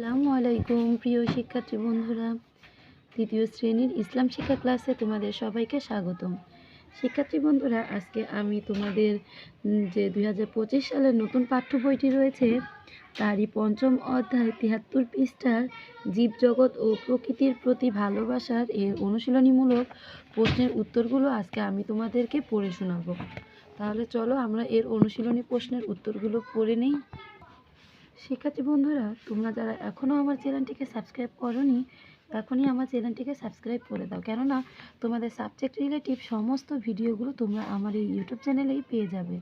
আসসালামু আলাইকুম, প্রিয় শিক্ষার্থী বন্ধুরা। তৃতীয় শ্রেণির ইসলাম শিক্ষা ক্লাসে তোমাদের সবাইকে স্বাগতম। শিক্ষার্থী বন্ধুরা, আজকে আমি তোমাদের যে দু হাজার পঁচিশ সালের নতুন পাঠ্য বইটি রয়েছে, তারই পঞ্চম অধ্যায় তিয়াত্তর পৃষ্ঠার জীবজগৎ ও প্রকৃতির প্রতি ভালোবাসার এর অনুশীলনীমূলক প্রশ্নের উত্তরগুলো আজকে আমি তোমাদেরকে পড়ে শোনাবো। তাহলে চলো আমরা এর অনুশীলনী প্রশ্নের উত্তরগুলো পড়ে নিই। শিক্ষার্থী বন্ধুরা, তোমরা যারা এখনও আমার চ্যানেলটিকে সাবস্ক্রাইব করনি, এখনই আমার চ্যানেলটিকে সাবস্ক্রাইব করে দাও। কেননা, তোমাদের সাবজেক্ট রিলেটিভ সমস্ত ভিডিওগুলো তোমরা আমার এই ইউটিউব চ্যানেলেই পেয়ে যাবে।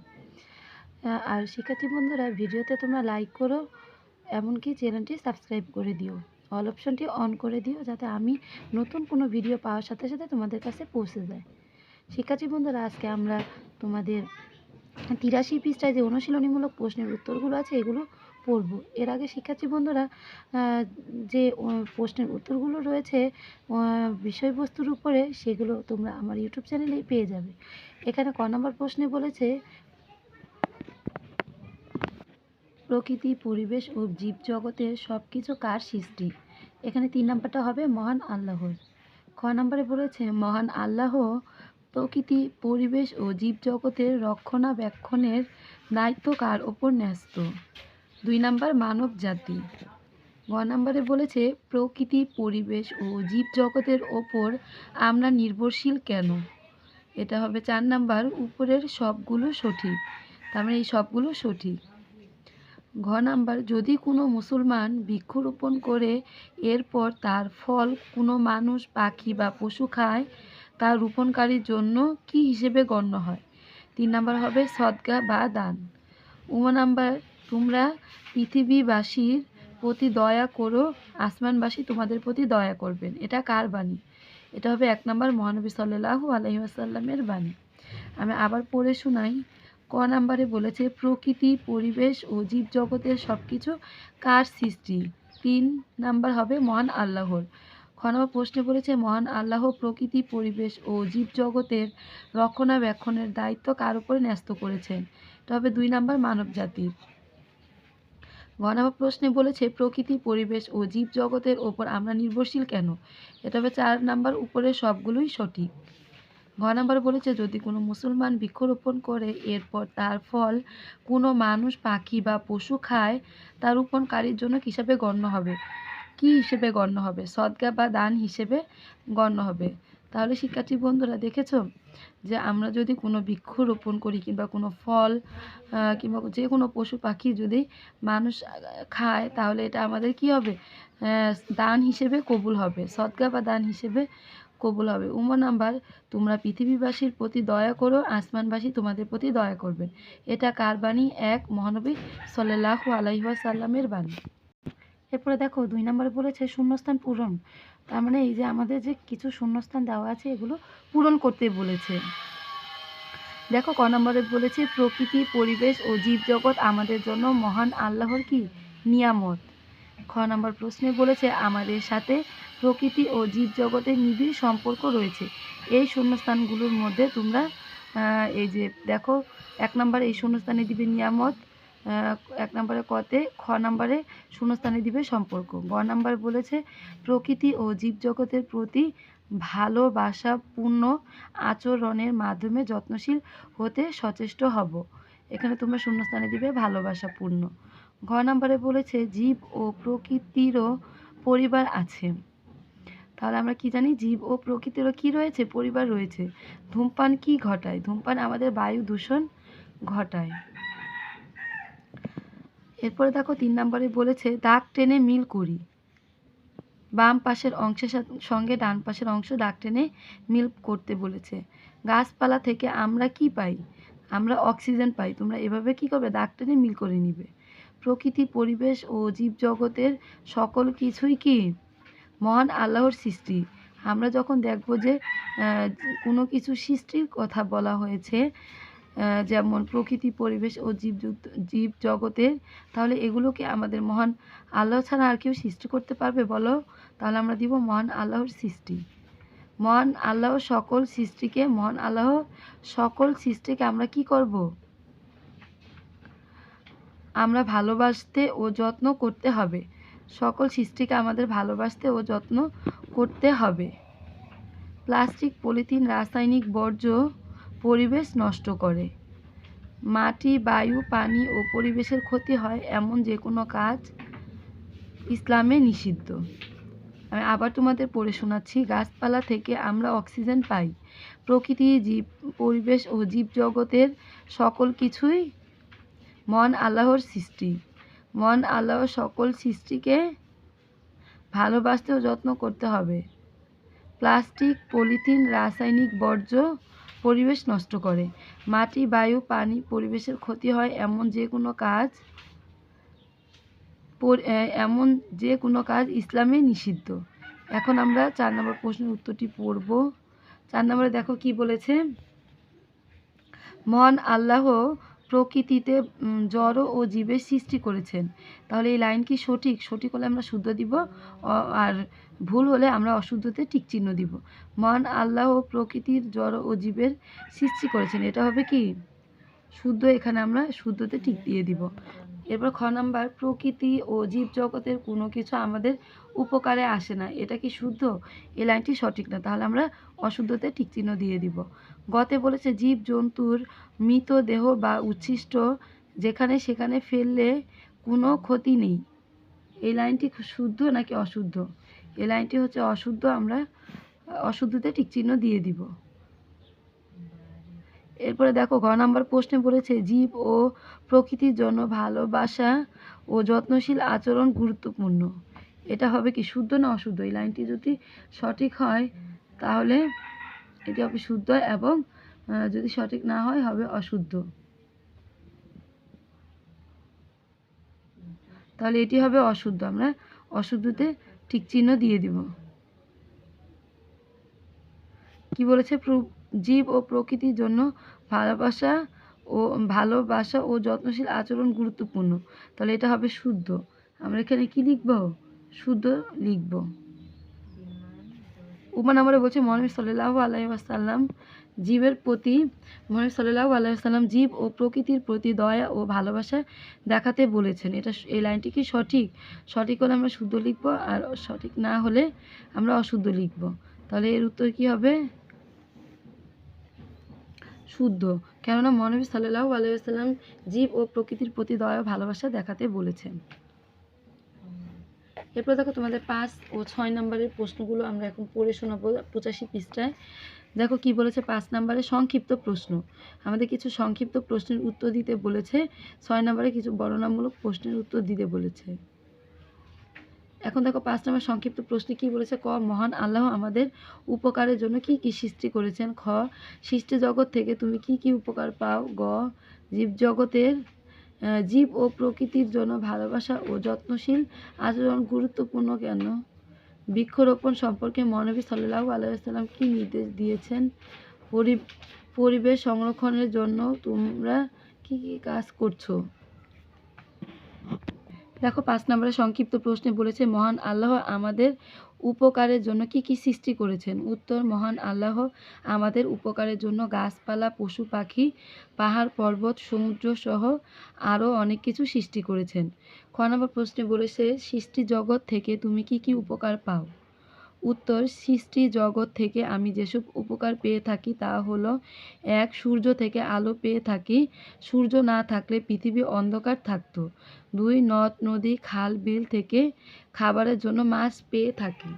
আর শিক্ষার্থী বন্ধুরা, ভিডিওতে তোমরা লাইক করো, এমনকি চ্যানেলটি সাবস্ক্রাইব করে দিও। অল অপশনটি অন করে দিও, যাতে আমি নতুন কোনো ভিডিও পাওয়ার সাথে সাথে তোমাদের কাছে পৌঁছে যায়। শিক্ষার্থী বন্ধুরা, আজকে আমরা তোমাদের তিরাশি পৃষ্ঠায় যে অনুশীলনীমূলক প্রশ্নের উত্তরগুলো আছে, এগুলো পড়ব। এর আগে শিক্ষার্থী বন্ধুরা যে প্রশ্নের উত্তরগুলো রয়েছে বিষয়বস্তুর উপরে, সেগুলো তোমরা আমার ইউটিউব চ্যানেলেই পেয়ে যাবে। এখানে ক নম্বর প্রশ্নে বলেছে, প্রকৃতি, পরিবেশ ও জীবজগতের সব কিছু কার সৃষ্টি? এখানে তিন নম্বরটা হবে মহান আল্লাহর। খ নম্বরে বলেছে, মহান আল্লাহ প্রকৃতি, পরিবেশ ও জীবজগতের রক্ষণাবেক্ষণের দায়িত্ব কার ওপর ন্যস্ত? দুই নাম্বার মানব জাতি। গ নম্বরে বলেছে, প্রকৃতি, পরিবেশ ও জীবজগতের ওপর আমরা নির্ভরশীল কেন? এটা হবে চার নাম্বার, উপরের সবগুলো সঠিক। তার মানে এই সবগুলো সঠিক। ঘ নাম্বার, যদি কোনো মুসলমান বৃক্ষরোপণ করে, এরপর তার ফল কোনো মানুষ, পাখি বা পশু খায়, তা রোপণকারীর জন্য কি হিসেবে গণ্য হয়? তিন নাম্বার হবে সদগা বা দান। উম নাম্বার তোমরা পৃথিবীবাসীর প্রতি দয়া করো, আসমানবাসী তোমাদের প্রতি দয়া করবেন। এটা কার বাণী? এটা হবে এক নম্বর মহানবী সাল্লাল্লাহু আলাইহি ওয়াসাল্লামের বাণী। আমি আবার পড়ে শোনাই, ক নাম্বারে বলেছে, প্রকৃতি, পরিবেশ ও জীবজগতের সব কিছু কার সৃষ্টি? তিন নাম্বার হবে মহান আল্লাহর। খ নম্বর প্রশ্নে বলেছে, মহান আল্লাহ প্রকৃতি, পরিবেশ ও জীবজগতের রক্ষণাবেক্ষণের দায়িত্ব কার উপরে ন্যস্ত করেছেন? এটা হবে দুই নাম্বার মানব জাতির গ প্রশ্নে বলেছে, প্রকৃতি, পরিবেশ ও জীবজগতের ওপর আমরা নির্ভরশীল কেন? এটা হবে চার নাম্বার উপরে সবগুলোই সঠিক। ঘ নাম্বার বলেছে, যদি কোনো মুসলমান বৃক্ষরোপণ করে, এরপর তার ফল কোনো মানুষ, পাখি বা পশু খায়, তার রোপণকারীর জন্য হিসাবে গণ্য হবে? কি হিসেবে গণ্য হবে? সদগা বা দান হিসেবে গণ্য হবে। তাহলে শিক্ষার্থী বন্ধুরা দেখেছ যে আমরা যদি কোনো বৃক্ষ রোপণ করি কিংবা কোনো ফল কিংবা যে কোনো পশু পাখি যদি মানুষ খায়, তাহলে এটা আমাদের কি হবে? দান হিসেবে কবুল হবে, সদগা বা দান হিসেবে কবুল হবে। উম নাম্বার, তোমরা পৃথিবীবাসীর প্রতি দয়া করো, আসমানবাসী তোমাদের প্রতি দয়া করবেন। এটা কার বাণী? এক মহানবী সাল্লাল্লাহু আলাইহি ওয়াসাল্লামের বাণী। এরপরে দেখো, দুই নম্বরে বলেছে, শূন্যস্থান পূরণ। তার মানে এই যে আমাদের যে কিছু শূন্যস্থান দেওয়া আছে, এগুলো পূরণ করতে বলেছে। দেখো, ক নম্বরে বলেছে, প্রকৃতি, পরিবেশ ও জীবজগৎ আমাদের জন্য মহান আল্লাহর কি? নিয়ামত। খ নম্বর প্রশ্নে বলেছে, আমাদের সাথে প্রকৃতি ও জীবজগতের নিবিড় সম্পর্ক রয়েছে। এই শূন্যস্থানগুলোর মধ্যে তোমরা এই যে দেখো, এক নম্বর এই শূন্যস্থানে দিবে নিয়ামত এক নম্বরে কতে, খ নম্বরে শূন্যস্থানে দিবে সম্পর্ক। গ নাম্বার বলেছে, প্রকৃতি ও জীবজগতের প্রতি ভালোবাসাপূর্ণ আচরণের মাধ্যমে যত্নশীল হতে সচেষ্ট হব। এখানে তোমরা শূন্যস্থানে দিবে ভালোবাসাপূর্ণ ঘ নাম্বারে বলেছে, জীব ও প্রকৃতিরও পরিবার আছে। তাহলে আমরা কি জানি, জীব ও প্রকৃতিরও কি রয়েছে? পরিবার রয়েছে। ধূমপান কি ঘটায়? ধূমপান আমাদের বায়ু দূষণ ঘটায়। এরপরে দেখো তিন নম্বরে বলেছে, দাগ টেনে মিল করি। বাম পাশের অংশের সঙ্গে ডান পাশের অংশ দাগ টেনে মিল করতে বলেছে। গাছপালা থেকে আমরা কি পাই? আমরা অক্সিজেন পাই। তোমরা এভাবে কি করবে? দাগ টেনে মিল করে নিবে। প্রকৃতি, পরিবেশ ও জীবজগতের সকল কিছুই কি? মহান আল্লাহর সৃষ্টি। আমরা যখন দেখব যে কোনো কিছু সৃষ্টির কথা বলা হয়েছে যেমন প্রকৃতি, পরিবেশ ও জীব জীব জগতের, তাহলে এগুলোকে আমাদের মহান আল্লাহ ছাড়া আর কেউ সৃষ্টি করতে পারবে বলো? তাহলে আমরা দিব মহান আল্লাহর সৃষ্টি। মহান আল্লাহ সকল সৃষ্টিকে, মহান আল্লাহ সকল সৃষ্টিকে আমরা কি করব? আমরা ভালোবাসতে ও যত্ন করতে হবে। সকল সৃষ্টিকে আমাদের ভালোবাসতে ও যত্ন করতে হবে। প্লাস্টিক, পলিথিন, রাসায়নিক বর্জ্য পরিবেশ নষ্ট করে। মাটি, বায়ু, পানি ও পরিবেশের ক্ষতি হয় এমন যে কোনো কাজ ইসলামে নিষিদ্ধ। আমি আবার তোমাদের পড়ে শোনাচ্ছি, গাছপালা থেকে আমরা অক্সিজেন পাই। প্রকৃতি, জীব, পরিবেশ ও জীবজগতের সকল কিছুই মন আল্লাহর সৃষ্টি। মন আল্লাহর সকল সৃষ্টিকে ভালোবাসতে ও যত্ন করতে হবে। প্লাস্টিক, পলিথিন, রাসায়নিক বর্জ্য পরিবেশ নষ্ট করে। মাটি, বায়ু, পানি পরিবেশের ক্ষতি হয় এমন যে কোনো কাজ এমন যে কোনো কাজ ইসলামে নিষিদ্ধ। এখন আমরা চার নম্বর প্রশ্নের উত্তরটি পড়ব। চার নম্বরে দেখো কি বলেছে? মহান আল্লাহ প্রকৃতিতে জড় ও জীবের সৃষ্টি করেছেন। তাহলে এই লাইন কি সঠিক? সঠিক হলে আমরা শুদ্ধ দিব। আর ভুল হলে আমরা অশুদ্ধতে টিক চিহ্ন দিব। মহান আল্লাহ ও প্রকৃতির জড় ও জীবের সৃষ্টি করেছেন। এটা হবে কি? শুদ্ধ, এখানে আমরা শুদ্ধতে টিক দিয়ে দিব। এরপর খ নাম্বার, প্রকৃতি ও জীব জগতের কোনো কিছু আমাদের উপকারে আসে না। এটা কি শুদ্ধ? এই লাইনটি সঠিক না। তাহলে আমরা অশুদ্ধতে টিক চিহ্ন দিয়ে দিব। গতে বলেছে, জীব, জন্তুর মৃতদেহ বা উচ্ছিষ্ট যেখানে সেখানে ফেললে কোনো ক্ষতি নেই। এই লাইনটি শুদ্ধ নাকি অশুদ্ধ? এই লাইনটি হচ্ছে অশুদ্ধ, আমরা অশুদ্ধতে টিক চিহ্ন দিয়ে দিব। এরপরে দেখো, ঘ নাম্বার প্রশ্নে বলেছে, জীব ও প্রকৃতির জন্য ভালোবাসা ও যত্নশীল আচরণ গুরুত্বপূর্ণ। এটা হবে কি শুদ্ধ না অশুদ্ধ? এই লাইনটি যদি সঠিক হয়, তাহলে এটি হবে শুদ্ধ এবং যদি সঠিক না হয়, হবে অশুদ্ধ। তাহলে এটি হবে অশুদ্ধ। আমরা অশুদ্ধতে ঠিক চিহ্ন দিয়ে দিব। কি বলেছে? জীব ও প্রকৃতির জন্য ভালোবাসা ও ভালোবাসা ও যত্নশীল আচরণ গুরুত্বপূর্ণ। তাহলে এটা হবে শুদ্ধ। আমরা এখানে কি লিখব? শুদ্ধ লিখব। নম্বরে বলছে মহানবী সাল্লাহ আলাইসাল্লাম জীবের প্রতি মহানবী সাল্লাহ আলাইসাল্লাম জীব ও প্রকৃতির প্রতি দয়া ও ভালোবাসা দেখাতে বলেছেন। এটা এই লাইনটি কি সঠিক? সঠিক হলে আমরা শুদ্ধ লিখব আর সঠিক না হলে আমরা অশুদ্ধ লিখব। তাহলে এর উত্তর কি হবে? শুদ্ধ। কেননা মহানবী সাল্লাহ আলাইসাল্লাম জীব ও প্রকৃতির প্রতি দয়া ও ভালোবাসা দেখাতে বলেছেন। এরপর দেখো তোমাদের পাঁচ ও ছয় নম্বরের প্রশ্নগুলো আমরা এখন পড়ে শোনাবো পঁচাশি পৃষ্ঠায়। দেখো কি বলেছে পাঁচ নম্বরে সংক্ষিপ্ত প্রশ্ন। আমাদের কিছু সংক্ষিপ্ত প্রশ্নের উত্তর দিতে বলেছে, ছয় নম্বরে কিছু বর্ণনামূলক প্রশ্নের উত্তর দিতে বলেছে। এখন দেখো পাঁচ নম্বর সংক্ষিপ্ত প্রশ্ন কি বলেছে? ক, মহান আল্লাহ আমাদের উপকারের জন্য কি কি সৃষ্টি করেছেন? খ, সৃষ্টি জগৎ থেকে তুমি কি কি উপকার পাও? গ, জীব জগতের জীব ও প্রকৃতির জন্য ভালোবাসা ও যত্নশীল আচরণ গুরুত্বপূর্ণ কেন? বৃক্ষরোপণ সম্পর্কে মহানবী সাল্লাহ আলাইসাল্লাম কি নির্দেশ দিয়েছেন? পরি, পরিবেশ সংরক্ষণের জন্য তোমরা কি কি কাজ করছ? দেখো, পাঁচ নম্বরে সংক্ষিপ্ত প্রশ্নে বলেছে, মহান আল্লাহ আমাদের উপকারের জন্য কি কি সৃষ্টি করেছেন? উত্তর, মহান আল্লাহ আমাদের উপকারের জন্য গাছপালা, পশু পাখি, পাহাড়, পর্বত, সমুদ্র সহ আরও অনেক কিছু সৃষ্টি করেছেন। খ নম্বর প্রশ্নে বলেছে, সৃষ্টি জগৎ থেকে তুমি কি কি উপকার পাও? উত্তর সৃষ্টি জগৎ থেকে আমি যেসব উপকার পেয়ে থাকি তা হলো এক, সূর্য থেকে আলো পেয়ে থাকি। সূর্য না থাকলে পৃথিবী অন্ধকার থাকতো। দুই, নদ, নদী, খাল, বিল থেকে খাবারের জন্য মাছ পেয়ে থাকি।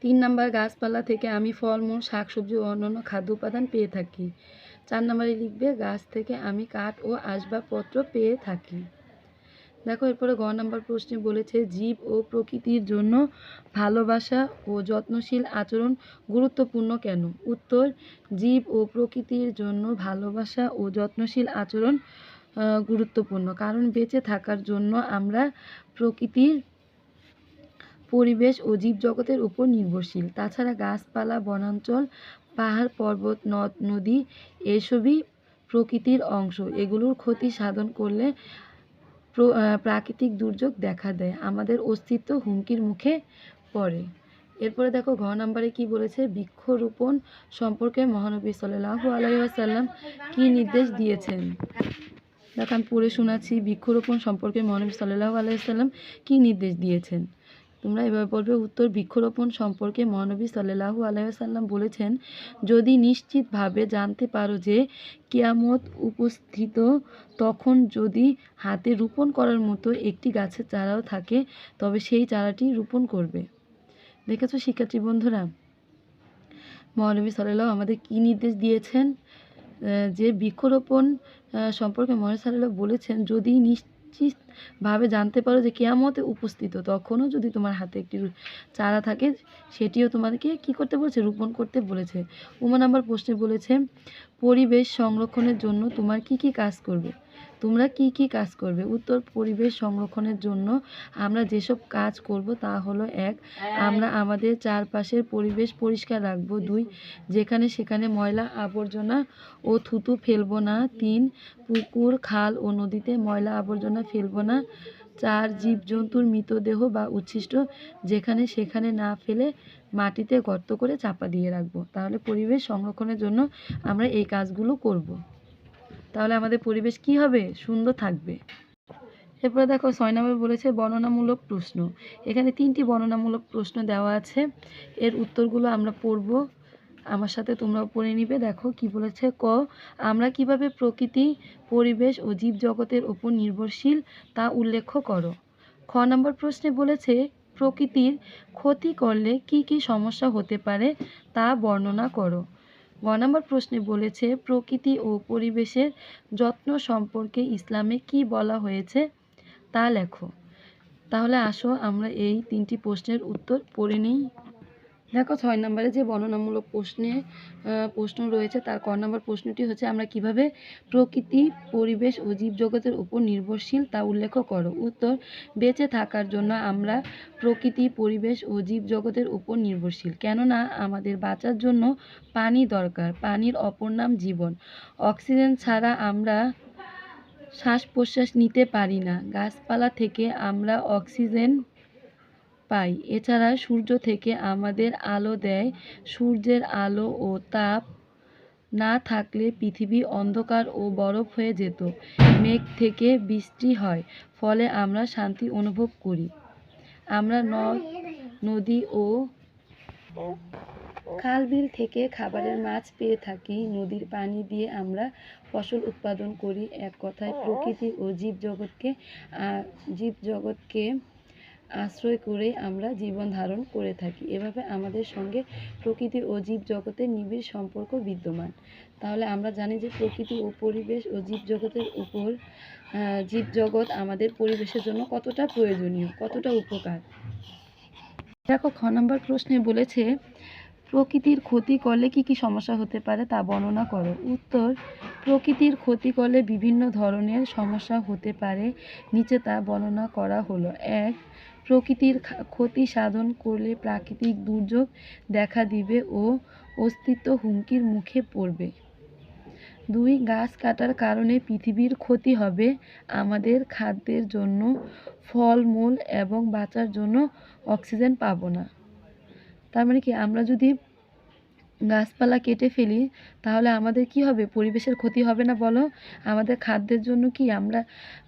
তিন নাম্বার, গাছপালা থেকে আমি ফলমূল, শাকসবজি ও অন্যান্য খাদ্য উপাদান পেয়ে থাকি। চার নম্বরে লিখবে, গাছ থেকে আমি কাঠ ও আসবাবপত্র পেয়ে থাকি। দেখো, এরপরে গ নাম্বার প্রশ্নে বলেছে, জীব ও প্রকৃতির জন্য ভালোবাসা ও যত্নশীল আচরণ গুরুত্বপূর্ণ কেন? উত্তর, জীব ও প্রকৃতির জন্য ভালোবাসা ও যত্নশীল আচরণ গুরুত্বপূর্ণ। কারণ বেঁচে থাকার জন্য আমরা প্রকৃতির পরিবেশ ও জীবজগতের উপর নির্ভরশীল। তাছাড়া গাছপালা, বনাঞ্চল, পাহাড়, পর্বত, নদ, নদী, এসবই প্রকৃতির অংশ। এগুলোর ক্ষতি সাধন করলে প্রাকৃতিক দুর্যোগ দেখা দেয়। আমাদের অস্তিত্ব হুমকির মুখে পড়ে। এরপরে দেখো, ঘ নাম্বারে কি বলেছে? বৃক্ষরোপণ সম্পর্কে মহানবী সাল্লাহ আলাইসাল্লাম কি নির্দেশ দিয়েছেন? দেখো, আমি পড়ে শোনাচ্ছি। বৃক্ষরোপণ সম্পর্কে মহানবী সাল্লাহ আলাইসাল্লাম কি নির্দেশ দিয়েছেন? তোমরা এভাবে বলবে উত্তর বৃক্ষরোপণ সম্পর্কে মহানবী সাল্লাহু আলাইসাল্লাম বলেছেন, যদি নিশ্চিতভাবে জানতে পারো যে কেয়ামত উপস্থিত, তখন যদি হাতে রোপণ করার মতো একটি গাছের চারাও থাকে, তবে সেই চারাটি রোপণ করবে। দেখেছ শিক্ষার্থী বন্ধুরা? মহানবী সাল্লাহ আমাদের কী নির্দেশ দিয়েছেন? যে বৃক্ষরোপণ সম্পর্কে মহানবী সাল্লাহ বলেছেন, যদি নিশ্চিতভাবে জানতে পারো যে কেয়ামতে উপস্থিত। তখনও যদি তোমার হাতে একটি চারা থাকে, সেটিও তোমাদেরকে কি করতে বলেছে? রোপণ করতে বলেছে। উমা নাম্বার প্রশ্নে বলেছে, পরিবেশ সংরক্ষণের জন্য তোমার কি কি কাজ করবে? তোমরা কি কি কাজ করবে? উত্তর পরিবেশ সংরক্ষণের জন্য আমরা যেসব কাজ করব তা হলো এক আমরা আমাদের চারপাশের পরিবেশ পরিষ্কার রাখব। দুই যেখানে সেখানে ময়লা আবর্জনা ও থুতু ফেলব না। তিন পুকুর খাল ও নদীতে ময়লা আবর্জনা ফেলব না। চার জীবজন্তুর মৃতদেহ বা উচ্ছিষ্ট যেখানে সেখানে না ফেলে মাটিতে গর্ত করে চাপা দিয়ে রাখব। তাহলে পরিবেশ সংরক্ষণের জন্য আমরা এই কাজগুলো করব। তাহলে আমাদের পরিবেশ কি হবে? সুন্দর থাকবে। এরপরে দেখো, ছয় নম্বর বলেছে, বর্ণনামূলক প্রশ্ন। এখানে তিনটি বর্ণনামূলক প্রশ্ন দেওয়া আছে। এর উত্তরগুলো আমরা পড়ব। আমার সাথে তোমরাও পড়ে নিবে। দেখো কি বলেছে, ক, আমরা কীভাবে প্রকৃতি, পরিবেশ ও জীবজগতের ওপর নির্ভরশীল তা উল্লেখ করো? খ নম্বর প্রশ্নে বলেছে, প্রকৃতির ক্ষতি করলে কি কি সমস্যা হতে পারে তা বর্ণনা করো। গ নম্বর প্রশ্নে বলেছে, প্রকৃতি ও পরিবেশের যত্ন সম্পর্কে ইসলামে কি বলা হয়েছে তা লেখো। তাহলে আসো, আমরা এই তিনটি প্রশ্নের উত্তর পড়ে নিই। দেখো ছয় নম্বরে যে বর্ণনামূলক প্রশ্নে প্রশ্ন রয়েছে, তার ক নম্বর প্রশ্নটি হচ্ছে, আমরা কীভাবে প্রকৃতি, পরিবেশ ও জীবজগতের উপর নির্ভরশীল তা উল্লেখ করো? উত্তর, বেঁচে থাকার জন্য আমরা প্রকৃতি, পরিবেশ ও জীবজগতের উপর নির্ভরশীল। কেননা, আমাদের বাঁচার জন্য পানি দরকার। পানির অপর নাম জীবন। অক্সিজেন ছাড়া আমরা শ্বাস প্রশ্বাস নিতে পারি না। গাছপালা থেকে আমরা অক্সিজেন পাই। এছাড়া সূর্য থেকে আমাদের আলো দেয়। সূর্যের আলো ও তাপ না থাকলে পৃথিবী অন্ধকার ও বরফ হয়ে যেত। মেঘ থেকে বৃষ্টি হয়, ফলে আমরা শান্তি অনুভব করি। আমরা নদ নদী ও খাল বিল থেকে খাবারের মাছ পেয়ে থাকি। নদীর পানি দিয়ে আমরা ফসল উৎপাদন করি। এক কথায় প্রকৃতি ও জীবজগৎকে জীবজগৎকে আশ্রয় করে আমরা জীবন ধারণ করে থাকি। এভাবে আমাদের সঙ্গে প্রকৃতি ও জীবজগতের নিবিড় সম্পর্ক বিদ্যমান। তাহলে আমরা জানি যে প্রকৃতি ও পরিবেশ ও জীবজগতের উপর জীবজগৎ আমাদের পরিবেশের জন্য কতটা প্রয়োজনীয়, কতটা উপকার? দেখো, খ নম্বর প্রশ্নে বলেছে, প্রকৃতির ক্ষতি করলে কি কি সমস্যা হতে পারে তা বর্ণনা করো। উত্তর, প্রকৃতির ক্ষতি করলে বিভিন্ন ধরনের সমস্যা হতে পারে। নিচে তা বর্ণনা করা হলো। এক প্রকৃতির ক্ষতি সাধন করলে প্রাকৃতিক দুর্যোগ দেখা দিবে ও অস্তিত্ব হুমকির মুখে পড়বে। দুই, গাছ কাটার কারণে পৃথিবীর ক্ষতি হবে আমাদের খাদ্যের জন্য, ফলমূল এবং বাঁচার জন্য অক্সিজেন পাবো না। তার মানে কি, আমরা যদি গাছপালা কেটে ফেলি, তাহলে আমাদের কি হবে? পরিবেশের ক্ষতি হবে না বলো? আমাদের খাদ্যের জন্য কি আমরা,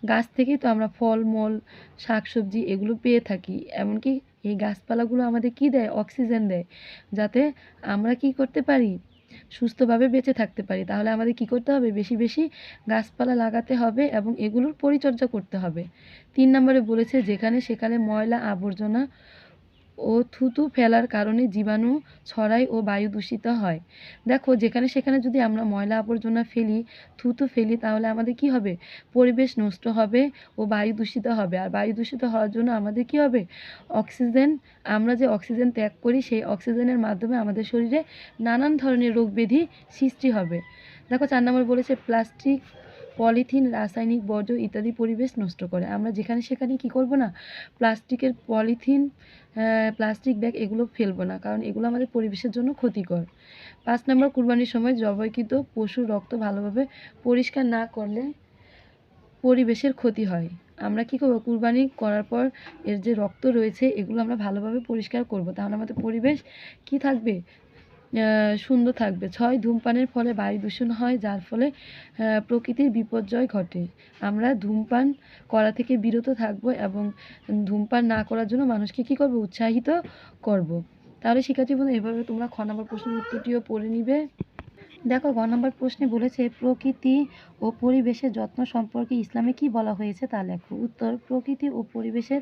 গাছ থেকেই তো আমরা ফলমূল শাকসবজি এগুলো পেয়ে থাকি। এমনকি এই গাছপালাগুলো আমাদের কি দেয়? অক্সিজেন দেয়। যাতে আমরা কি করতে পারি? সুস্থভাবে বেঁচে থাকতে পারি। তাহলে আমাদের কি করতে হবে? বেশি বেশি গাছপালা লাগাতে হবে এবং এগুলোর পরিচর্যা করতে হবে। তিন নম্বরে বলেছে, যেখানে সেখানে ময়লা, আবর্জনা ও থুতু ফেলার কারণে জীবাণু ছড়ায় ও বায়ু দূষিত হয়। দেখো, যেখানে সেখানে যদি আমরা ময়লা আবর্জনা ফেলি, থুতু ফেলি, তাহলে আমাদের কি হবে? পরিবেশ নষ্ট হবে ও বায়ু দূষিত হবে। আর বায়ু দূষিত হওয়ার জন্য আমাদের কি হবে? অক্সিজেন, আমরা যে অক্সিজেন ত্যাগ করি, সেই অক্সিজেনের মাধ্যমে আমাদের শরীরে নানান ধরনের রোগ ব্যাধি সৃষ্টি হবে। দেখো, চার নম্বর বলেছে, প্লাস্টিক পলিথিন, রাসায়নিক বর্জ্য ইত্যাদি পরিবেশ নষ্ট করে। আমরা যেখানে সেখানে কি করব না? প্লাস্টিকের পলিথিন প্লাস্টিক ব্যাগ এগুলো ফেলব না, কারণ এগুলো আমাদের পরিবেশের জন্য ক্ষতিকর। পাঁচ নম্বর, কুরবানির সময় জবাইকৃত পশুর রক্ত ভালোভাবে পরিষ্কার না করলে পরিবেশের ক্ষতি হয়। আমরা কি করব? কুরবানি করার পর এর যে রক্ত রয়েছে, এগুলো আমরা ভালোভাবে পরিষ্কার করব। তাহলে আমাদের পরিবেশ কি থাকবে? সুন্দর থাকবে। ছয় ধূমপানের ফলে বায়ু দূষণ হয়, যার ফলে প্রকৃতির বিপর্যয় ঘটে। আমরা ধূমপান করা থেকে বিরত থাকব এবং ধূমপান না করার জন্য মানুষকে কী করব? উৎসাহিত করব। তাহলে শিক্ষার্থী বন্ধু, এভাবে তোমরা খ নম্বর প্রশ্নের উত্তরটিও পড়ে নিবে। দেখো, গ নম্বর প্রশ্নে বলেছে, প্রকৃতি ও পরিবেশের যত্ন সম্পর্কে ইসলামে কি বলা হয়েছে তা লেখো। উত্তর, প্রকৃতি ও পরিবেশের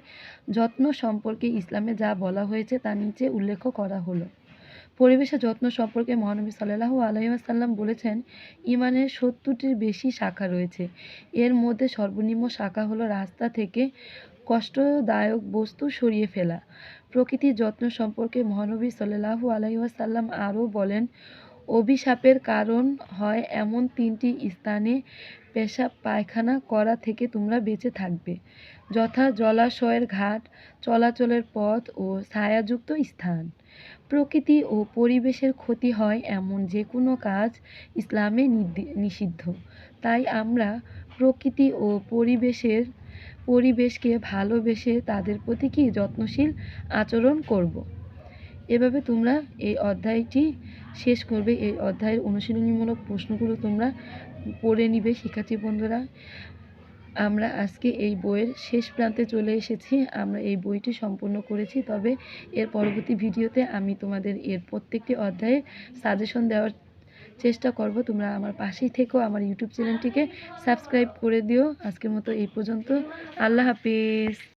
যত্ন সম্পর্কে ইসলামে যা বলা হয়েছে তা নিচে উল্লেখ করা হলো। পরিবেশের যত্ন সম্পর্কে মহানবী সাল্লাল্লাহু আলাইহি ওয়াসাল্লাম বলেছেন, ইমানের সত্তরটির বেশি শাখা রয়েছে। এর মধ্যে সর্বনিম্ন শাখা হলো রাস্তা থেকে কষ্টদায়ক বস্তু সরিয়ে ফেলা। প্রকৃতির যত্ন সম্পর্কে মহানবী সাল্লাল্লাহু আলাইহি ওয়াসাল্লাম আরও বলেন, অভিশাপের কারণ হয় এমন তিনটি স্থানে পেশাব পায়খানা করা থেকে তোমরা বেঁচে থাকবে। যথা জলাশয়ের ঘাট, চলাচলের পথ ও ছায়াযুক্ত স্থান। প্রকৃতি ও পরিবেশের ক্ষতি হয় এমন যে কোনো কাজ ইসলামে নিষিদ্ধ। তাই আমরা প্রকৃতি ও পরিবেশের, পরিবেশকে ভালোবেসে তাদের প্রতি কি যত্নশীল আচরণ করব। এভাবে তোমরা এই অধ্যায়টি শেষ করবে। এই অধ্যায়ের অনুশীলনীমূলক প্রশ্নগুলো তোমরা পড়ে নিবে, শিক্ষার্থী বন্ধুরা। আমরা আজকে এই বইয়ের শেষ প্রান্তে চলে এসেছি। আমরা এই বইটি সম্পূর্ণ করেছি, তবে এর পরবর্তী ভিডিওতে আমি তোমাদের এর প্রত্যেকটি অধ্যায়ে সাজেশন দেওয়ার চেষ্টা করব। তোমরা আমার পাশেই থেকো, আমার ইউটিউব চ্যানেলটিকে সাবস্ক্রাইব করে দিও। আজকের মতো এই পর্যন্ত। আল্লাহ হাফিজ।